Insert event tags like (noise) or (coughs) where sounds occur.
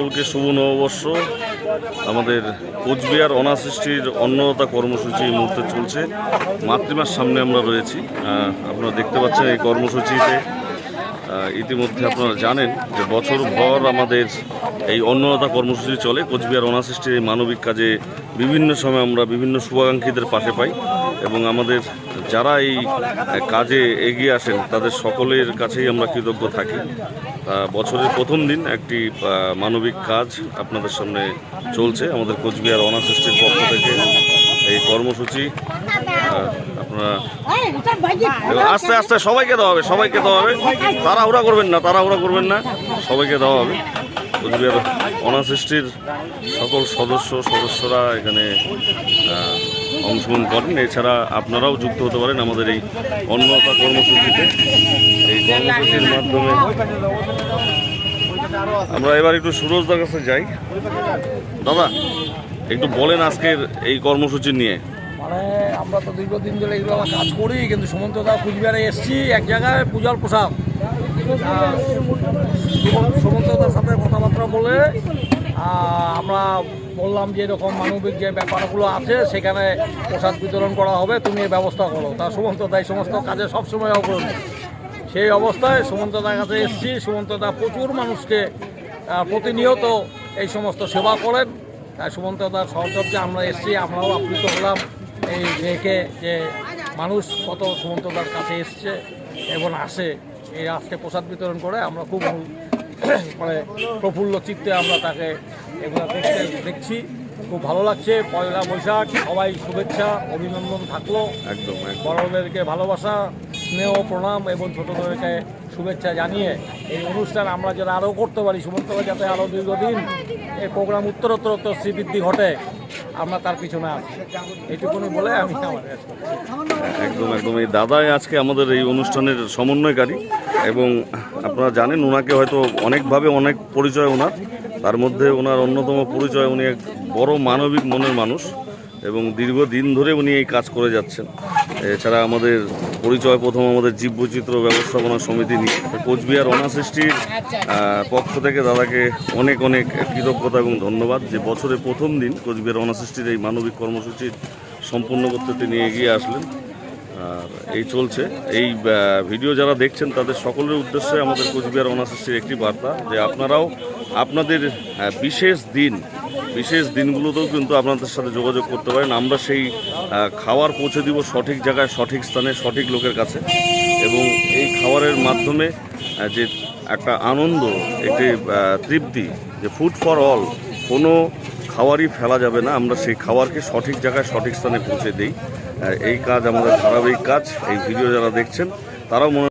সকলকে শুভ নববর্ষ। আমাদের কোচবিহার অনাসৃষ্টির অন্নদাতা কর্মসূচি এই মুহূর্তে চলছে। মাতৃমার সামনে আমরা রয়েছি। আপনারা দেখতে পাচ্ছেন এই কর্মসূচিতে ইতিমধ্যে আপনারা জানেন যে বছর ভর আমাদের এই অন্নদাতা কর্মসূচি চলে। কোচবিহার অনাসৃষ্টির এই মানবিক কাজে বিভিন্ন সময় আমরা বিভিন্ন শুভাকাঙ্ক্ষীদের পাশে পাই এবং আমাদের যারা এই কাজে এগিয়ে আসেন, তাদের সকলের কাছেই আমরা কৃতজ্ঞ থাকি। বছরের প্রথম দিন একটি মানবিক কাজ আপনাদের সামনে চলছে। আমাদের কোচবিহার অনাসৃষ্টির পক্ষ থেকে এই কর্মসূচি আস্তে আস্তে সবাইকে দেওয়া হবে সবাইকে দেওয়া হবে তাড়াহুড়া করবেন না, তাড়াহুড়া করবেন না। সবাইকে দেওয়া হবে কোচবিহার অনাসৃষ্টির সকল সদস্য, সদস্যরা এখানে অংশগ্রহণ করেন। এছাড়া আপনারাও যুক্ত হতে পারেন আমাদের এই অন্নতা কর্মসূচিতে। এই কর্মসূচির মাধ্যমে আমরা এবার একটু সুরজদার কাছে যাই। দাদা, একটু বলেন আজকের এই কর্মসূচি নিয়ে। মানে আমরা তো দীর্ঘদিন ধরে এগুলো আমরা কাজ করি কিন্তু সুমন্তদা কুচবিহারে এসছি এক জায়গায় পূজার প্রসাদ। আহ, সুমন- সুমন্তদার সাথে কথাবার্তা বলে আমরা বললাম যে এরকম মানবিক যে ব্যাপারগুলো আছে সেখানে প্রসাদ বিতরণ করা হবে তুমি ব্যবস্থা করো। তা সুমন্তদা এই সমস্ত কাজে সবসময় অগ্রণী। সেই অবস্থায় সুমন্তদার কাছে এসছি সুমন্তদা প্রচুর মানুষকে প্রতিনিয়ত এই সমস্ত সেবা করেন। তাই সুমন্তদার সহচর্যে আমরা এসছি আমরাও আপ্লুত হলাম। এই দেখে যে মানুষ কত সুমন্তদার কাছে এসছে এবং আসে এই আজকে প্রসাদ বিতরণ করে আমরা খুব (coughs) মানে প্রফুল্ল চিত্তে আমরা তাকে এগুলো দেখতে দেখছি। খুব ভালো লাগছে। পয়লা বৈশাখ সবাই শুভেচ্ছা অভিনন্দন থাকল। একদম বড়দেরকে ভালোবাসা স্নেহ প্রণাম এবং ছোটদেরকে শুভেচ্ছা জানিয়ে এই অনুষ্ঠান আমরা যেন আরও করতে পারি সুমন্তরা যাতে আরও দীর্ঘদিন এই প্রোগ্রাম উত্তরোত্তর উত্তর শ্রীবৃদ্ধি ঘটে। আমরা তার পিছনে এইটুকুনি বলে আমি একদম একদম। এই দাদাই আজকে আমাদের এই অনুষ্ঠানের সমন্বয়কারী এবং আপনারা জানেন ওনাকে হয়তো অনেকভাবে অনেক পরিচয় ওনার। তার মধ্যে ওনার অন্যতম পরিচয়, উনি এক বড় মানবিক মনের মানুষ এবং দীর্ঘদিন ধরে উনি এই কাজ করে যাচ্ছেন। এছাড়া আমাদের পরিচয় প্রথম আমাদের জীববৈচিত্র্য ব্যবস্থাপনা সমিতি নিয়ে কোচবিহার অনাসৃষ্টির পক্ষ থেকে দাদাকে অনেক অনেক কৃতজ্ঞতা এবং ধন্যবাদ যে বছরের প্রথম দিন কোচবিহার অনাসৃষ্টির এই মানবিক কর্মসূচির সম্পূর্ণ করতে তিনি এগিয়ে আসলেন। আর এই চলছে। এই ভিডিও যারা দেখছেন তাদের সকলের উদ্দেশ্যে আমাদের কোচবিহার অনাসৃষ্টির একটি বার্তা যে আপনারাও আপনাদের বিশেষ দিন বিশেষ দিনগুলোতেও কিন্তু আপনাদের সাথে যোগাযোগ করতে পারেন। আমরা সেই খাবার পৌঁছে দিব সঠিক জায়গায়, সঠিক স্থানে, সঠিক লোকের কাছে। এবং এই খাবারের মাধ্যমে যে একটা আনন্দ, একটি তৃপ্তি, যে ফুড ফর অল কোনো খাবারই ফেলা যাবে না। আমরা সেই খাবারকে সঠিক জায়গায়, সঠিক স্থানে পৌঁছে দিই। এই কাজ আমাদের ধারাবাহিক কাজ। এই ভিডিও যারা দেখছেন, তারাও মনে